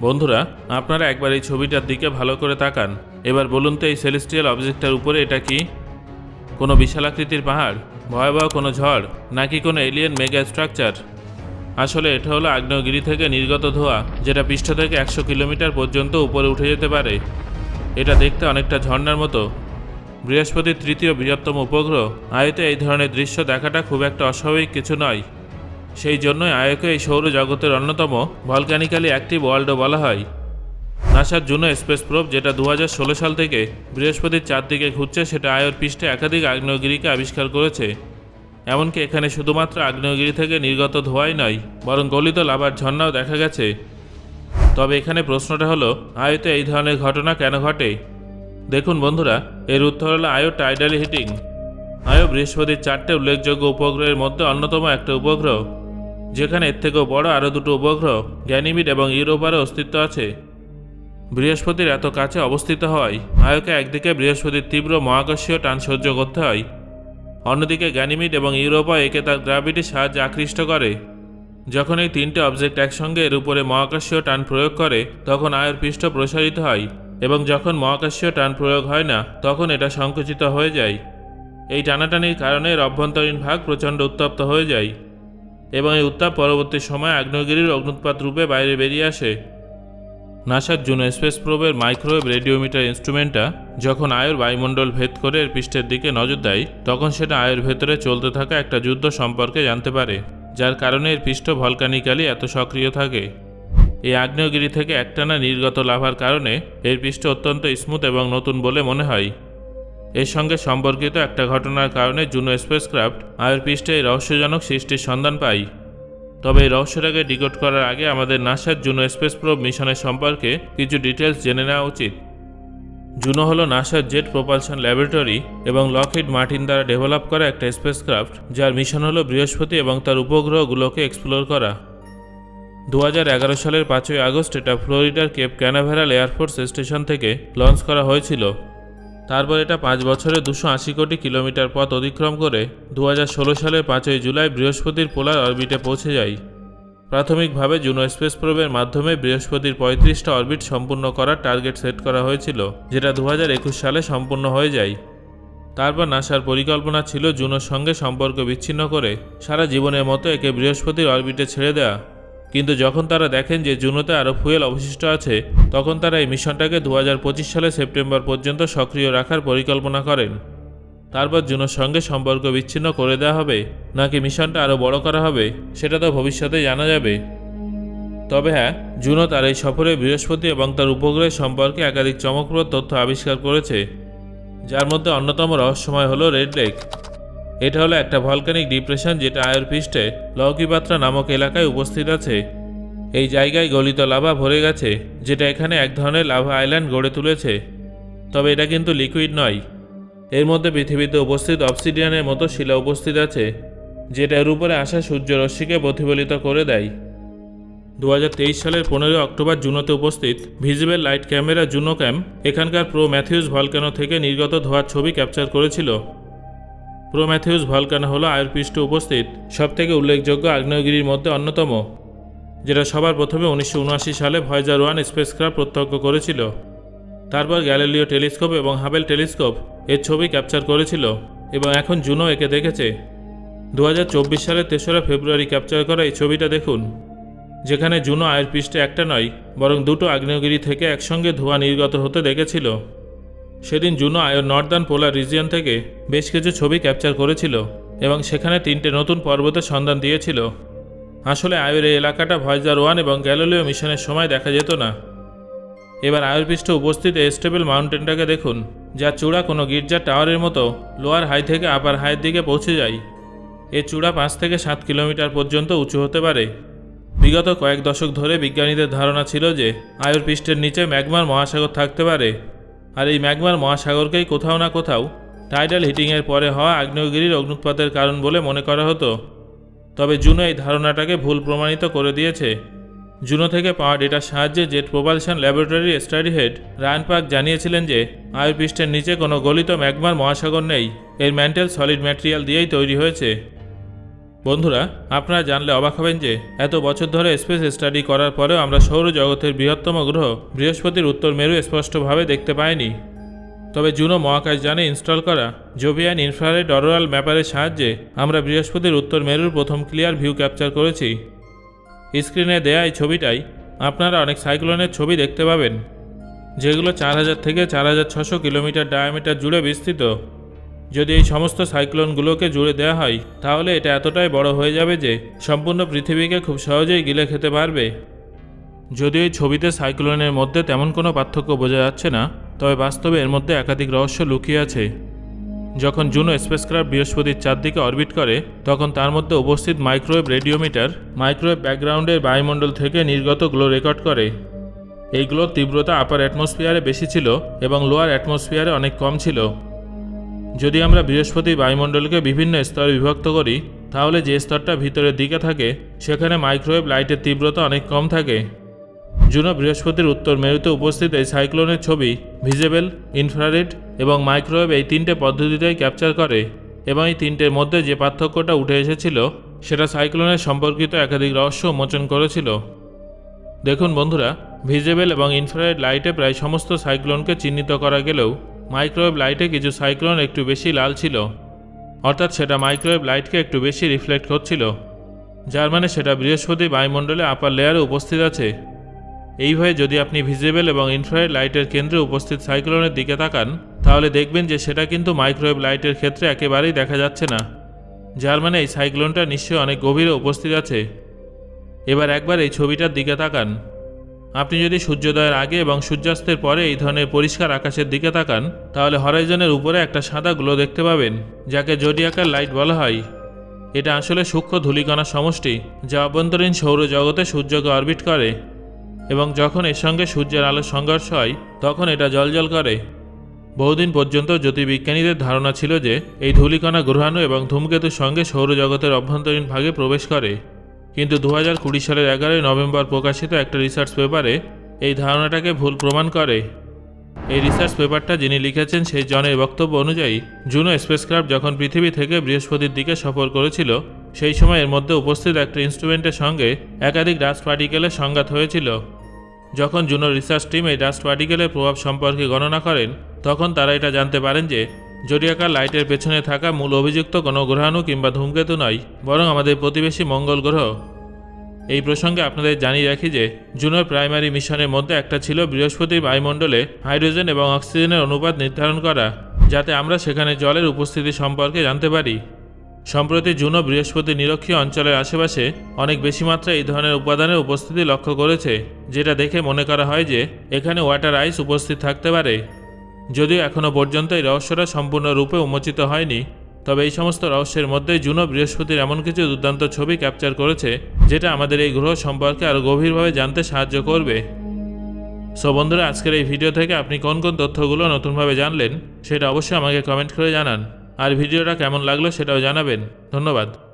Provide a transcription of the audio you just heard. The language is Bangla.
বন্ধুরা, আপনারা একবার এই ছবিটার দিকে ভালো করে তাকান। এবার বলুন তো, এই সেলেস্টিয়াল অবজেক্টটার উপরে এটা কি? কোনো বিশালাকৃতির পাহাড়? ভয়াবহ কোনো ঝড়? নাকি কোনো এলিয়েন মেগা স্ট্রাকচার আসলে এটা হলো আগ্নেয়গিরি থেকে নির্গত ধোঁয়া, যেটা পৃষ্ঠ থেকে একশো কিলোমিটার পর্যন্ত উপরে উঠে যেতে পারে। এটা দেখতে অনেকটা ঝর্ণার মতো। বৃহস্পতির তৃতীয় বৃহত্তম উপগ্রহ, আয়তে এই ধরনের দৃশ্য দেখাটা খুব একটা অস্বাভাবিক কিছু নয়। সেই জন্যই আয়কে এই সৌরজগতের অন্যতম ভলকানিক্যালি অ্যাক্টিভ ওয়ার্ল্ডও বলা হয়। নাসার জুনো স্পেস প্রোব যেটা দু হাজার ষোলো সাল থেকে বৃহস্পতির চারদিকে ঘুরছে, সেটা আয়র পৃষ্ঠে একাধিক আগ্নেয়গিরিকে আবিষ্কার করেছে। এমনকি এখানে শুধুমাত্র আগ্নেয়গিরি থেকে নির্গত ধোঁয়াই নয়, বরং গলিত লাভার ঝর্ণাও দেখা গেছে। তবে এখানে প্রশ্নটা হলো, আয়তে এই ধরনের ঘটনা কেন ঘটে? দেখুন বন্ধুরা, এর উত্তর হলো আয়ো টাইডালি হিটিং আয়ো বৃহস্পতির চারটে উল্লেখযোগ্য উপগ্রহের মধ্যে অন্যতম একটা উপগ্রহ। যেখানে এর থেকেও বড় আরও দুটো উপগ্রহ, গ্যানিমিড এবং ইউরোপারও অস্তিত্ব আছে। বৃহস্পতির এত কাছে অবস্থিত হয়, আয়োকে একদিকে বৃহস্পতির তীব্র মহাকর্ষীয় টান সহ্য করতে হয়, অন্যদিকে গ্যানিমিড এবং ইউরোপা একে তার গ্র্যাভিটির সাহায্যে আকৃষ্ট করে। যখন এই তিনটে অবজেক্ট একসঙ্গে এর উপরে মহাকাশীয় টান প্রয়োগ করে, তখন আয়ের পৃষ্ঠ প্রসারিত হয়, এবং যখন মহাকাশীয় টান প্রয়োগ হয় না, তখন এটা সংকুচিত হয়ে যায়। এই টানাটানির কারণে এর অভ্যন্তরীণ ভাগ প্রচণ্ড উত্তপ্ত হয়ে যায়। এবং এই উত্তাপ পরবর্তী সময় আগ্নেয়গিরির অগ্নুৎপাত রূপে বাইরে বেরিয়ে আসে। নাসার জুনো স্পেস প্রোবের মাইক্রোওয়েভ রেডিওমিটার ইনস্ট্রুমেন্টটা যখন আয়ের বায়ুমণ্ডল ভেদ করে এর পৃষ্ঠের দিকে নজর দেয়, তখন সেটা আয়ের ভেতরে চলতে থাকা একটা যুদ্ধ সম্পর্কে জানতে পারে, যার কারণে এর পৃষ্ঠ ভলকানিক্যালি এত সক্রিয় থাকে। এই আগ্নেয়গিরি থেকে একটানা নির্গত লাভার কারণে এর পৃষ্ঠ অত্যন্ত স্মুথ এবং নতুন বলে মনে হয়। এর সঙ্গে সম্পর্কিত একটা ঘটনার কারণে জুনো স্পেসক্রাফট আয়ের পৃষ্ঠে রহস্যজনক সৃষ্টির সন্ধান পায়। তবে এই রহস্যটাকে ডিকোড করার আগে আমাদের নাসার জুনো স্পেস প্রোব মিশনের সম্পর্কে কিছু ডিটেলস জেনে নেওয়া উচিত। জুনো হলো নাসার জেট প্রোপালশন ল্যাবরেটরি এবং লকহিড মার্টিন দ্বারা ডেভেলপ করা একটা স্পেসক্রাফট যার মিশন হলো বৃহস্পতি এবং তার উপগ্রহগুলোকে এক্সপ্লোর করা। দু হাজার এগারো সালের পাঁচই আগস্ট এটা ফ্লোরিডার Cape Canaveral Air Force station থেকে লঞ্চ করা হয়েছিল। তারপর এটা পাঁচ বছরে দুশো আশি কোটি কিলোমিটার পথ অতিক্রম করে দু হাজার ষোলো সালের পাঁচই জুলাই বৃহস্পতির পোলার অরবিটে পৌঁছে যায়। প্রাথমিকভাবে জুনো স্পেস প্রোবের মাধ্যমে বৃহস্পতির পঁয়ত্রিশটা অরবিট সম্পূর্ণ করার টার্গেট সেট করা হয়েছিল, যেটা দু হাজার একুশ সালে সম্পূর্ণ হয়ে যায়। তারপর নাসার পরিকল্পনা ছিল জুনোর সঙ্গে সম্পর্ক বিচ্ছিন্ন করে সারা জীবনের মতো একে বৃহস্পতির অরবিটে ছেড়ে দেওয়া কিন্তু যখন তারা দেখেন যে জুনোতে আরও ফুয়েল অবশিষ্ট আছে, তখন তারা এই মিশনটাকে দু সালে সেপ্টেম্বর পর্যন্ত সক্রিয় রাখার পরিকল্পনা করেন। তারপর জুনোর সঙ্গে সম্পর্ক বিচ্ছিন্ন করে দেওয়া হবে, নাকি মিশনটা আরও বড় করা হবে, সেটা তো ভবিষ্যতে জানা যাবে। তবে হ্যাঁ জুনো তার এই সফরে বৃহস্পতি এবং তার উপগ্রহের সম্পর্কে একাধিক চমকপ্রদ তথ্য আবিষ্কার করেছে, যার মধ্যে অন্যতম রহস্যময় হলো রেড লেক। এটা হলো একটা ভলকানিক ডিপ্রেশন যেটা আয়ের পৃষ্ঠে লৌকিপাত্রা নামক এলাকায় উপস্থিত আছে। এই জায়গায় গলিত লাভা ভরে গেছে, যেটা এখানে এক ধরনের লাভা আইল্যান্ড গড়ে তুলেছে। তবে এটা কিন্তু লিকুইড নয়। এর মধ্যে পৃথিবীতে উপস্থিত অবসিডিয়ানের মতো শিলা উপস্থিত আছে, যেটা এর উপরে আসা সূর্যরশ্মিকে প্রতিফলিত করে দেয়। দু হাজার তেইশ সালের পনেরোই অক্টোবর জুনোতে উপস্থিত visible light camera Juno cam এখানকার প্রো ম্যাথিউস ভলকানো থেকে নির্গত ধোয়ার ছবি ক্যাপচার করেছিল। প্রো ম্যাথিউস ভলকানো হলো আয়ের পৃষ্ঠে উপস্থিত সবথেকে উল্লেখযোগ্য আগ্নেয়গিরির মধ্যে অন্যতম, যেটা সবার প্রথমে উনিশশো উনআশি সালে ভয়েজার ওয়ান স্পেসক্রাফট প্রত্যক্ষ করেছিল। তারপর গ্যালিলিও টেলিস্কোপ এবং হাবেল টেলিস্কোপ এর ছবি ক্যাপচার করেছিল এবং এখন জুনো একে দেখেছে। দু হাজার চব্বিশ সালের তেসরা ফেব্রুয়ারি ক্যাপচার করা এই ছবিটা দেখুন, যেখানে জুনো আয়ের পৃষ্ঠে একটা নয়, বরং দুটো আগ্নেয়গিরি থেকে একসঙ্গে ধোঁয়া নির্গত হতে দেখেছিল। সেদিন জুনো আয়ের নর্দার্ন পোলার রিজিয়ন থেকে বেশ কিছু ছবি ক্যাপচার করেছিল এবং সেখানে তিনটে নতুন পর্বতের সন্ধান দিয়েছিল। আসলে আয়ের এই এলাকাটা ভয়েজার ওয়ান এবং গ্যালোলিও মিশনের সময় দেখা যেত না। এবার আয়ুর্পৃষ্ঠে উপস্থিত এস্টেবল মাউন্টেনটাকে দেখুন যার চূড়া কোনো গির্জার টাওয়ারের মতো লোয়ার হাই থেকে আপার হাইয়ের দিকে পৌঁছে যায়। এ চূড়া পাঁচ থেকে সাত কিলোমিটার পর্যন্ত উঁচু হতে পারে। বিগত কয়েক দশক ধরে বিজ্ঞানীদের ধারণা ছিল যে আয়ুর পৃষ্ঠের নিচে ম্যাগমার মহাসাগর থাকতে পারে। আর এই ম্যাগমার মহাসাগরকেই কোথাও না কোথাও টাইডাল হিটিংয়ের পরে হওয়া আগ্নেয়গিরির অগ্নুৎপাতের কারণ বলে মনে করা হতো। তবে জুনো এই ধারণাটাকে ভুল প্রমাণিত করে দিয়েছে। জুনো থেকে পাওয়া ডেটার সাহায্যে jet propulsion laboratory study head Ryan Park জানিয়েছিলেন যে, আয়ুর পৃষ্ঠের নিচে কোনো গলিত ম্যাগমার মহাসাগর নেই। এর ম্যান্টেল সলিড ম্যাটেরিয়াল দিয়েই তৈরি হয়েছে। বন্ধুরা, আপনারা জানলে অবাক হবেন যে এত বছর ধরে স্পেস স্টাডি করার পরেও আমরা সৌরজগতের বৃহত্তম গ্রহ বৃহস্পতির উত্তর মেরু স্পষ্টভাবে দেখতে পাইনি। তবে জুনো মহাকাশযানে ইনস্টল করা জোভিয়ান ইনফ্রারেড অরোরাল ম্যাপারের সাহায্যে আমরা বৃহস্পতির উত্তর মেরুর প্রথম ক্লিয়ার ভিউ ক্যাপচার করেছি। স্ক্রিনে দেয়া এই ছবিটাই আপনারা অনেক সাইক্লোনের ছবি দেখতে পাবেন, যেগুলো চার হাজার থেকে চার হাজার ছশো কিলোমিটার ডায়ামিটার জুড়ে বিস্তৃত। যদি এই সমস্ত সাইক্লোনগুলোকে জুড়ে দেওয়া হয়, তাহলে এটা এতটাই বড় হয়ে যাবে যে সম্পূর্ণ পৃথিবীকে খুব সহজেই গিলে খেতে পারবে। যদিও এই ছবিতে সাইক্লোনের মধ্যে তেমন কোনো পার্থক্য বোঝা যাচ্ছে না, তবে বাস্তবে এর মধ্যে একাধিক রহস্য লুকিয়ে আছে। যখন জুনো স্পেসক্রাফট বৃহস্পতির চারদিকে অরবিট করে, তখন তার মধ্যে উপস্থিত মাইক্রোওয়েভ রেডিওমিটার মাইক্রোওয়েভ ব্যাকগ্রাউন্ডের বায়ুমণ্ডল থেকে নির্গত গ্লো রেকর্ড করে। এই গ্লোর তীব্রতা আপার অ্যাটমসফিয়ারে বেশি ছিল এবং লোয়ার অ্যাটমসফিয়ারে অনেক কম ছিল। যদি আমরা বৃহস্পতি বায়ুমণ্ডলকে বিভিন্ন স্তরে বিভক্ত করি, তাহলে যে স্তরটা ভিতরের দিকে থাকে, সেখানে মাইক্রোওয়েভ লাইটের তীব্রতা অনেক কম থাকে। জুনো বৃহস্পতির উত্তর মেরুতে উপস্থিত এই সাইক্লোনের ছবি ভিজেবল, ইনফ্রারেড এবং মাইক্রোওয়েভ এই তিনটে পদ্ধতিতেই ক্যাপচার করে এবং এই তিনটের মধ্যে যে পার্থক্যটা উঠে এসেছিল, সেটা সাইক্লোনের সম্পর্কিত একাধিক রহস্য উন্মোচন করেছিল। দেখুন বন্ধুরা, ভিজেবল এবং ইনফ্রারেড লাইটে প্রায় সমস্ত সাইক্লোনকে চিহ্নিত করা গেলেও মাইক্রোওয়েভ লাইটে কিছু সাইক্লোন একটু বেশি লাল ছিল। অর্থাৎ সেটা মাইক্রোওয়েভ লাইটকে একটু বেশি রিফ্লেক্ট করছিল, যার মানে সেটা বৃহস্পতি বায়ুমণ্ডলে আপার লেয়ারে উপস্থিত আছে। এইভাবে যদি আপনি ভিজিবল এবং ইনফ্রারেড লাইটের কেন্দ্রে উপস্থিত সাইক্লোনের দিকে তাকান, তাহলে দেখবেন যে সেটা কিন্তু মাইক্রোওয়েভ লাইটের ক্ষেত্রে একেবারেই দেখা যাচ্ছে না, যার মানে এই সাইক্লোনটা নিশ্চয়ই অনেক গভীরে উপস্থিত আছে। এবার একবার এই ছবিটার দিকে তাকান। আপনি যদি সূর্যোদয়ের আগে এবং সূর্যাস্তের পরে এই ধরনের পরিষ্কার আকাশের দিকে তাকান, তাহলে হরাইজনের উপরে একটা সাদা গ্লো দেখতে পাবেন, যাকে জোডিয়াকার লাইট বলা হয়। এটা আসলে সূক্ষ্ম ধূলিকণার সমষ্টি, যা অভ্যন্তরীণ সৌরজগতে সূর্যকে অরবিট করে, এবং যখন এর সঙ্গে সূর্যের আলোর সংঘর্ষ হয়, তখন এটা জলজল করে। বহুদিন পর্যন্ত জ্যোতির্বিজ্ঞানীদের ধারণা ছিল যে, এই ধূলিকণা গ্রহাণু এবং ধূমকেতুর সঙ্গে সৌরজগতের অভ্যন্তরীণ ভাগে প্রবেশ করে। কিন্তু দু হাজার কুড়ি সালের এগারোই নভেম্বর প্রকাশিত একটা রিসার্চ পেপারে এই ধারণাটাকে ভুল প্রমাণ করে। এই রিসার্চ পেপারটা যিনি লিখেছেন সেই জনের বক্তব্য অনুযায়ী জুনো স্পেসক্রাফট যখন পৃথিবী থেকে বৃহস্পতির দিকে সফর করেছিল, সেই সময় এর মধ্যে উপস্থিত একটা ইনস্ট্রুমেন্টের সঙ্গে একাধিক ডাস্ট পার্টিকেলের সংঘাত হয়েছিল। যখন জুনো রিসার্চ টিম এই ডাস্ট পার্টিকেলের প্রভাব সম্পর্কে গণনা করেন, তখন তারা এটা জানতে পারেন যে জরিয়াকার লাইটের পেছনে থাকা মূল অভিযুক্ত কোনো গ্রহাণু কিংবা ধূমকেতু নয়, বরং আমাদের প্রতিবেশী মঙ্গল গ্রহ। এই প্রসঙ্গে আপনাদের জানিয়ে রাখি যে, জুনোর প্রাইমারি মিশনের মধ্যে একটা ছিল বৃহস্পতির বায়ুমণ্ডলে হাইড্রোজেন এবং অক্সিজেনের অনুপাত নির্ধারণ করা, যাতে আমরা সেখানে জলের উপস্থিতি সম্পর্কে জানতে পারি। সম্প্রতি জুনো বৃহস্পতি নিরক্ষীয় অঞ্চলের আশেপাশে অনেক বেশি মাত্রায় এই ধরনের উপাদানের উপস্থিতি লক্ষ্য করেছে, যেটা দেখে মনে করা হয় যে, এখানে ওয়াটার আইস উপস্থিত থাকতে পারে। যদিও এখনও পর্যন্ত এই রহস্যটা সম্পূর্ণরূপে উন্মোচিত হয়নি, তবে এই সমস্ত রহস্যের মধ্যে জুনো বৃহস্পতির এমন কিছু দুর্দান্ত ছবি ক্যাপচার করেছে, যেটা আমাদের এই গ্রহ সম্পর্কে আরও গভীরভাবে জানতে সাহায্য করবে। সো বন্ধুরা, আজকের এই ভিডিও থেকে আপনি কোন কোন তথ্যগুলো নতুনভাবে জানলেন, সেটা অবশ্যই আমাকে কমেন্ট করে জানান। আর ভিডিওটা কেমন লাগল সেটাও জানাবেন। ধন্যবাদ।